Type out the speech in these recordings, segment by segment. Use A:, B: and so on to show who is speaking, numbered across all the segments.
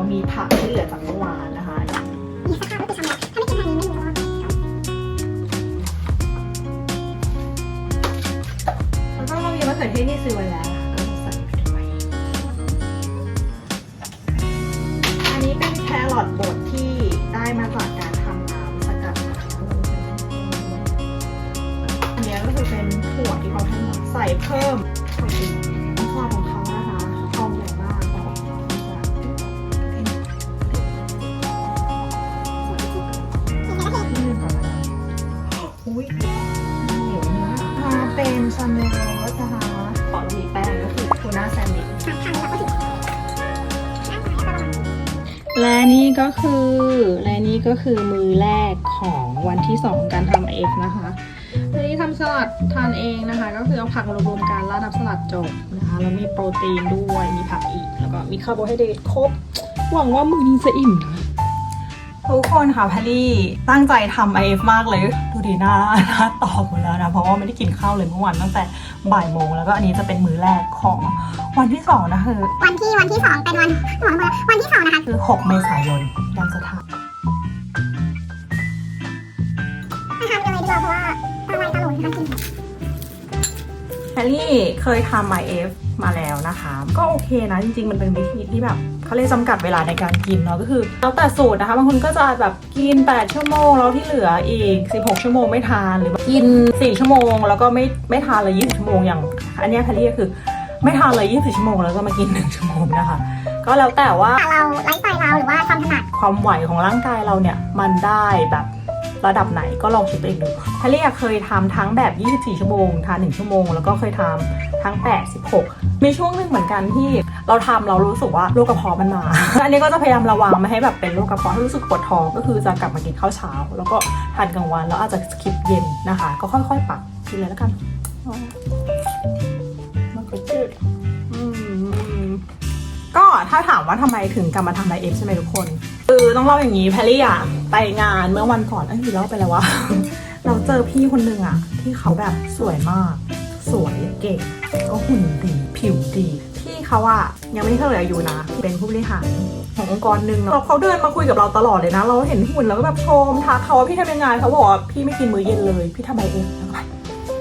A: เรามีผักที่เหลือจากเมื่อวานนะคะ
B: แล้
A: วก็เรามีมะเขือเทศที่ซื้อไว้แล้วก็ใส่ไปอันนี้เป็นแครอทบดที่ได้มาจากการทำน้ำสกัดนะคะอันนี้ก็คือเป็นถั่วที่เขาทำมาใส่เพิ่มไข่ดิบน้ำซอสของ มีแป้งก็คือทูน่าแซนด์วิช
B: และนี่
A: ก็คือและนี่ก็คือมือแรกของวันที่สองการทำเอฟนะคะวันนี้ทำสลัดทานเองนะคะ ก็คือเอาผักมารวมๆกันราดน้ำสลัดจบนะคะแล้วมีโปรตีนด้วยมีผักอีก แล้วก็มีคาร์โบไฮเดรตครบหวังว่ามือนี้จะอิ่มนะ ทุกคนค่ะแพรรี่ตั้งใจทำไอเอฟมากเลยดูดีหน้าหน้าตอบหมดแล้วนะ เพราะว่าไม่ได้กินข้าวเลยเมื่อวานตั้งแต่บ่ายโมงแล้วก็อันนี้จะเป็นมื้อแรกของวันที่สองนะคือ
B: วันที่วันที่สองเป็นวันหัวเบอร์วันที่สองนะคะ
A: คือ 6 เมษายนยังจะท
B: มาทำกันเลยดีกว่าเพราะว่าตาลายตาหลงทำกินำ
A: แฮร์รี่เคยทำ IF มาแล้วนะคะ ก็โอเคนะจริงๆมันเป็นวิธีที่แบบ เขาเรียกจำกัดเวลาในการกินเนาะก็คือแล้วแต่สูตรนะคะบางคนก็จะแบบกิน 8 ชั่วโมงแล้วที่เหลืออีก 16 ชั่วโมงไม่ทานหรือว่ากิน 4 ชั่วโมง แล้วก็ไม่ไม่ทานเลย20 ชั่วโมงอย่างอันเนี้ยแฮร์รี่ก็คือไม่ทานเลย24ชั่วโมงแล้วก็มากิน 1 ชั่วโมงนะคะ ก็แล้วแต่ว่า
B: เราไลฟ์สไตล์เราหรือว่าความถนัด
A: ความไหวของร่างกายเราเนี่ยมันได้แบบ ระดับไหนก็ลองคิดตัวเองดูแพรรี่อะเคยทำทั้งแบบ 24 ชั่วโมง ทาน 1 ชั่วโมง แล้วก็เคยทำทั้ง 8 16 มีช่วงหนึ่งเหมือนกันที่เราทำเรารู้สึกว่าโรคกระเพาะมันมา อันนี้ก็จะพยายามระวังไม่ให้แบบเป็นโรคกระเพาะถ้ารู้สึกปวดท้องก็คือจะกลับมากินข้าวเช้า แล้วก็ทานกลางวันแล้วอาจจะสคิปเย็นนะคะ ก็ค่อยๆปรับกินเลยแล้วกันอ๋อมันก็จืดอืมก็ถ้าถามว่าทำไมถึงกลับมาทำไดเอฟใช่ไหมทุกคน คือต้องเล่าอย่างนี้แพรรี่อะไปงานเมื่อวันก่อนเอ้ยเล่าไปแล้ววะ เราเจอพี่คนหนึ่งอะที่เขาแบบสวยมาก สวยเก่งก็หุ่นดีผิวดี พี่เขาอะยังไม่เท่าไหร่อายุนะ เป็นผู้บริหารขององค์กรหนึ่งเนาะเขาเดินมาคุยกับเราตลอดเลยนะ เราเห็นหุ่นแล้วก็แบบชมทักเขาว่าพี่ทำยังไงเขาบอกว่าพี่ไม่กินมื้อเย็นเลย พี่ทำไดเอฟ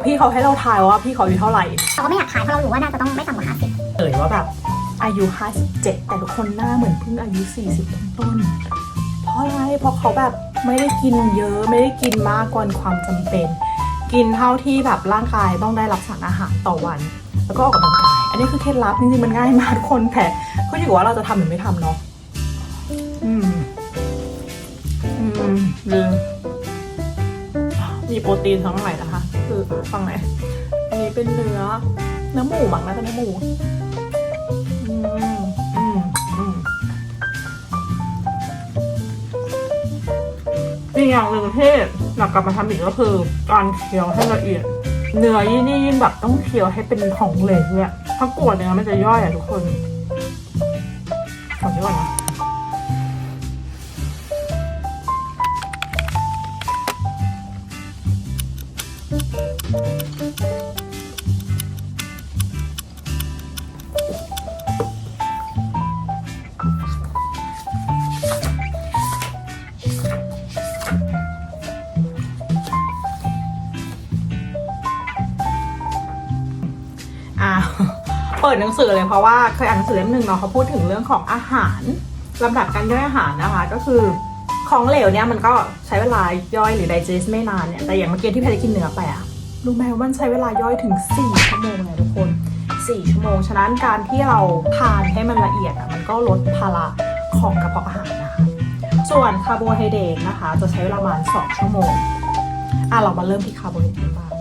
A: พี่เขาให้เราทายว่าพี่เขาอายุเท่าไหร่
B: เราก็ไม่อยากขายเพราะเรารู้ว่าน่าจะต้องไม่ต่ำกว่าห้าสิบ
A: เอ่ยว่าแบบ อายุ 57 แต่ทุกคนหน้าเหมือนเพิ่งอายุ 40ต้นเพราะอะไร เพราะเขาแบบไม่ได้กินเยอะ ไม่ได้กินมากเกินความจำเป็น กินเท่าที่แบบร่างกายต้องได้รับสารอาหารต่อวัน แล้วก็ออกกำลังกาย อันนี้คือเคล็ดลับจริงๆมันง่ายมากทุกคนแต่ก็อยู่ว่าเราจะทำหรือไม่ทำเนาะ อืม อืมลืมมีโปรตีนทั้งหลายนะคะ คือฟังไหนอันนี้เป็นเนื้อ เนื้อหมูหมักนะเป็นเนื้อหมู อีอย่างหนึ่งที่หลักกลับมาทำอีกก็คือการเคี้ยวให้ละเอียด เนื้อยี่นี่ยิ่งแบบต้องเคี้ยวให้เป็นของเหลวเนี่ยถ้ากวดเนื้อมันจะย่อยอะทุกคนขอดีกว่านะ หนังสือเลยเพราะว่าเคยอ่านหนังสือเล่มหนึ่งเนาะเขาพูดถึงเรื่องของอาหารลำดับการย่อยอาหารนะคะ ก็คือของเหลวเนี่ยมันก็ใช้เวลาย่อยหรือ digest ไม่นานเนี่ยแต่อย่างเมื่อกี้ที่แพรได้กินเนื้อไปอะรู้ไหมว่ามันใช้เวลาย่อยถึง 4 ชั่วโมงเลยทุกคน 4 ชั่วโมง ฉะนั้นการที่เราทานให้มันละเอียดอะมันก็ลดภาระของกระเพาะอาหารนะคะส่วนคาร์โบไฮเดรตนะคะ จะใช้เวลาประมาณ 2 ชั่วโมงอะเรามาเริ่มที่คาร์โบไฮเดรตบ้าง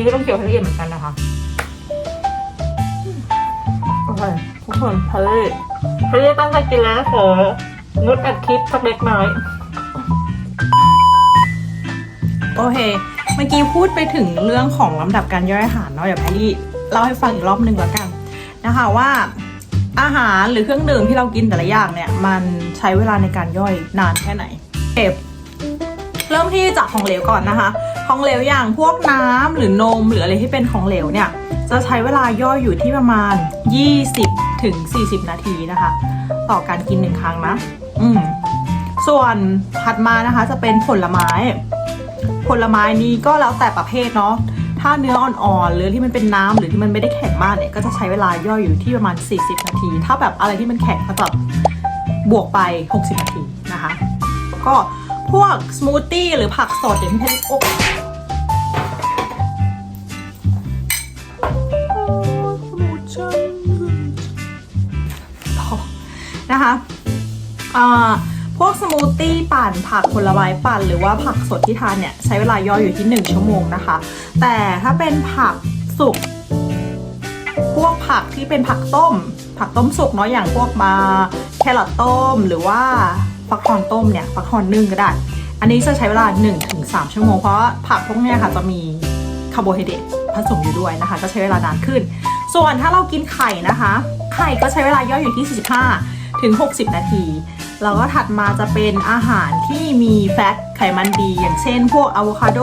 A: นนี้ก็ต้องเคี่ยวให้ละเอียดเหมือนกันนะคะโอเคทุกคนเพลเพลตั้งใจกินแล้วนะของดอัดคลิปสักเล็กน้อยโอเค เมื่อกี้พูดไปถึงเรื่องของลำดับการย่อยอาหารเนาะเดี๋ยวแพรรี่เล่าให้ฟังอีกรอบหนึ่งแล้วกันนะคะว่าอาอาหารหรือเครื่องดื่มที่เรากินแต่ละอย่างเนี่ย มันใช้เวลาในการย่อยนานแค่ไหนเก็บเริ่มที่จากของเหลวก่อนนะคะ ของเหลวอย่างพวกน้ำหรือนมหรืออะไรที่เป็นของเหลวเนี่ย จะใช้เวลาย่อยอยู่ที่ประมาณ 20ถึง40 นาทีนะคะ ต่อการกินหนึ่งครั้งนะ อืมส่วนถัดมานะคะจะเป็นผลไม้ ผลไม้นี้ก็แล้วแต่ประเภทเนาะถ้าเนื้ออ่อนๆหรือที่มันเป็นน้ำหรือที่มันไม่ได้แข็งมากเนี่ยก็จะใช้เวลาย่อยอยู่ที่ประมาณ 40 นาที ถ้าแบบอะไรที่มันแข็งก็จะบวกไป 60 นาทีนะคะแล้วก็พวกสมูทตี้หรือผักสดอย่างที่เพชรโอ้ นะคะพวกสมูทตี้ปั่นผักผลไม้ปั่น หรือว่าผักสดที่ทานเนี่ย ใช้เวลาย่อยอยู่ที่ 1 ชั่วโมงนะคะ แต่ถ้าเป็นผักสุก พวกผักที่เป็นผักต้ม ผักต้มสุกเนาะอย่างพวกมาแครอทต้ม หรือว่าฟักทองต้มเนี่ยฟักทองนึ่งก็ได้ อันนี้จะใช้เวลา 1-3 ชั่วโมง เพราะผักพวกนี้ค่ะจะมีคาร์โบไฮเดรตผสมอยู่ด้วยนะคะ ก็ใช้เวลานานขึ้น ส่วนถ้าเรากินไข่นะคะ ไข่ก็ใช้เวลาย่อยอยู่ที่ 45 ถึง 60 นาที แล้วก็ถัดมาจะเป็นอาหารที่มีแฟตไขมันดี อย่างเช่น พวกอะโวคาโด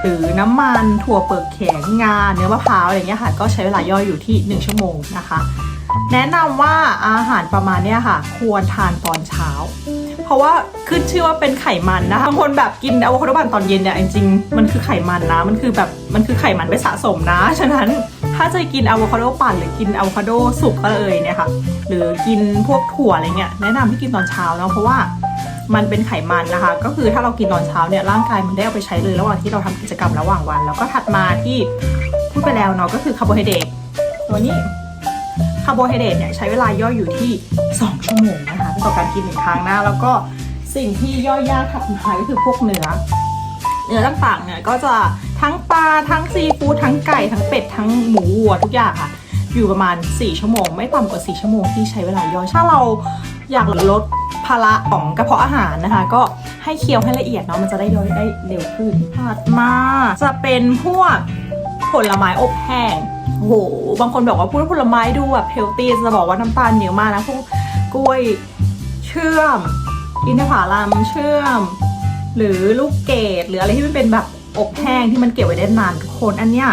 A: หรือน้ำมัน ถั่วเปลือกแข็งงา เนื้อมะพร้าวอะไรเงี้ยค่ะ ก็ใช้เวลาย่อยอยู่ที่ 1 ชั่วโมงนะคะ แนะนำว่าอาหารประมาณเนี้ยค่ะ ควรทานตอนเช้า เพราะว่าขึ้นชื่อว่าเป็นไขมันนะคะบางคนแบบกินอะโวคาโดปั่นตอนเย็นเนี่ยจริงๆมันคือไขมันนะ มันคือแบบมันคือไขมันไปสะสมนะ ฉะนั้น ถ้าจะกินอะโวคาโดปั่นหรือกินอะโวคาโดสุกก็เลยเนี่ยค่ะ หรือกินพวกถั่วอะไรเงี้ยแนะนำให้กินตอนเช้าเนาะเพราะว่ามันเป็นไขมันนะคะ ก็คือถ้าเรากินตอนเช้าเนี่ยร่างกายมันได้เอาไปใช้เลยระหว่างที่เราทำกิจกรรมระหว่างวัน แล้วก็ถัดมาที่พูดไปแล้วเนาะก็คือคาร์โบไฮเดรตตัวนี้คาร์โบไฮเดรตเนี่ยใช้เวลาย่อยอยู่ที่ 2 ชั่วโมงนะคะต่อการกินหนึ่งครั้งนะแล้วก็สิ่งที่ย่อยยากถัดมาก็คือพวกเนื้อเนื้อต่างๆเนี่ยก็จะ ทั้งปลาทั้งซีฟู้ดทั้งไก่ทั้งเป็ดทั้งหมูวัวทุกอย่างค่ะ อยู่ประมาณ 4 ชั่วโมง ไม่ต่ำกว่า 4 ชั่วโมงที่ใช้เวลาย่อยถ้าเราอยากลดภาระของกระเพาะอาหารนะคะ ก็ให้เคี้ยวให้ละเอียดเนาะมันจะได้ย่อยได้เร็วขึ้นถัดมาจะเป็นพวกผลไม้อบแห้งโห บางคนบอกว่าพูดผลไม้ดูแบบเฮลตี้จะบอกว่าน้ำตาลเยอะมากนะพวกกล้วยเชื่อม อินทผลัมเชื่อม หรือลูกเกดหรืออะไรที่มันเป็นแบบ อบแห้งที่มันเก็บไว้ได้นานทุกคนอันเนี้ย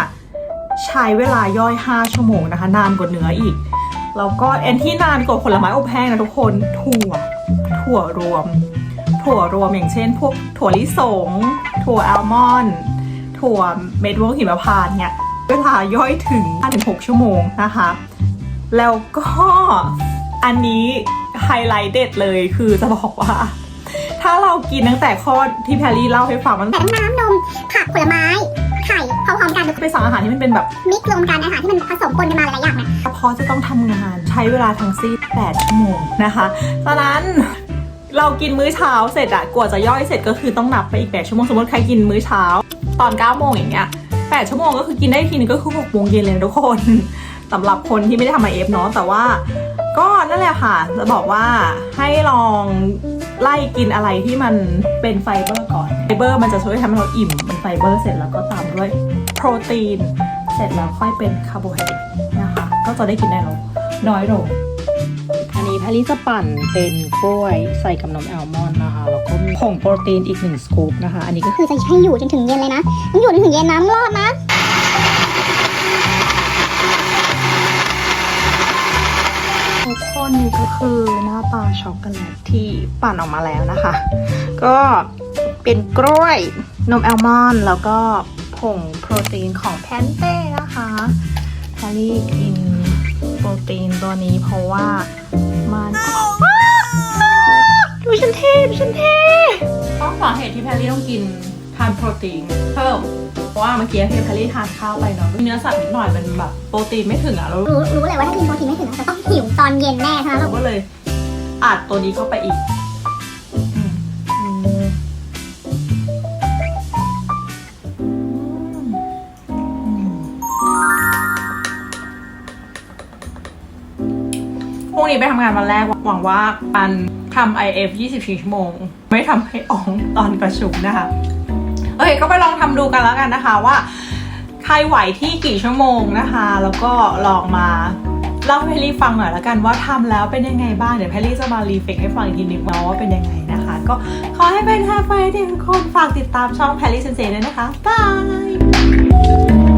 A: ใช้เวลาย่อย 5 ชั่วโมงนะคะ นานกว่าเนื้ออีก แล้วก็แอนที่นานกว่าผลไม้อบแห้งนะทุกคนถั่วถั่วรวม ถั่วรวมอย่างเช่น พวกถั่วลิสง ถั่วอัลมอนด์ถั่วเม็ดวงหิมพานต์เนี่ยเวลาย่อยถึง5-6ชั่วโมงนะคะ แล้วก็อันนี้ไฮไลท์เด็ดเลยคือจะบอกว่า ถ้าเรากินตั้งแต่ข้อที่แพรรี่เล่าให้ฟังมัน
B: น้ำนม ผักผลไม้ ไข่พร้อมๆกัน
A: ไปสั่งอาหารที่มันเป็นแบบ
B: มิกซ์รวมกันอาหารที่มันผสมปนกันมาหลายๆอย่างนะ
A: กระเพาะจะต้องทำงานใช้เวลาทั้งสิ้น8ชั่วโมงนะคะดังนั้นเรากินมื้อเช้าเสร็จอะกว่าจะย่อยเสร็จก็คือต้องนับไปอีก8ชั่วโมงสมมติใครกินมื้อเช้า ตอน9โมงอย่างเงี้ย8ชั่วโมงก็คือกินได้ทีนึงก็คือ6โมงเย็นเลยนะทุกคน สำหรับคนที่ไม่ได้ทำไอเอฟเนาะแต่ว่า ก็นั่นแหละค่ะ จะบอกว่าให้ลองไล่กินอะไรที่มันเป็นไฟเบอร์ก่อน ไฟเบอร์มันจะช่วยทำให้เราอิ่มเป็นไฟเบอร์เสร็จแล้วก็ตามด้วยโปรตีน เสร็จแล้วค่อยเป็นคาร์โบไฮเดรตนะคะ ก็จะได้กินได้ลงน้อยลงอันนี้แพรรี่จะปั่นเป็นกล้วยใส่กับนมแอลมอนด์นะคะ แล้วก็มีผงโปรตีนอีกหนึ่งสกู๊ปนะคะ อันนี้ก็
B: คือจะให้อยู่จนถึงเย็นเลยนะ ต้องอยู่จนถึงเย็นนะมึงรอดนะ
A: คือหน้าตาช็อกโกแลตที่ปั่นออกมาแล้วนะคะ ก็เป็นกล้วยนมแอลมอนด์แล้วก็ผงโปรตีนของแพนเต้นะคะแพรรี่กินโปรตีนตัวนี้เพราะว่ามันดูฉันเท่ดูฉันเท่ต้องสาเหตุที่แพรรี่ต้องกิน ทานโปรตีนเพิ่ม เพราะว่าเมื่อกี้ที่แพรรี่ทานข้าวไปเนาะเนื้อสัตว์นิดหน่อยมันแบบโปรตีนไม่ถึงอะแล้ว
B: รู้รู้เลยว่าถ้ากินโปรตีนไม่ถึงจะต้องหิวตอนเย็นแน่เท่านั้น
A: เราก็เลยอัดตัวนี้เข้าไปอีกอืมอืมอืมพรุ่งนี้ไปทำงานวันแรกหวังว่าการทำ IF 24 ชั่วโมง ไม่ทำให้อ่องตอนประชุมนะคะ โอเคก็ไปลองทำดูกันแล้วกันนะคะว่า ใครไหวที่กี่ชั่วโมงนะคะ แล้วก็ลองมาเล่าให้แพรรี่ฟังหน่อยละกันว่าทำแล้วเป็นยังไงบ้าง เดี๋ยวแพรรี่จะมารีเฟกให้ฟังอีกทีนึงว่าเป็นยังไงนะคะ ก็ขอให้เป็นแฮปปี้ทุกคนฝากติดตามช่องแพรรี่เซนเซด้วยนะคะบาย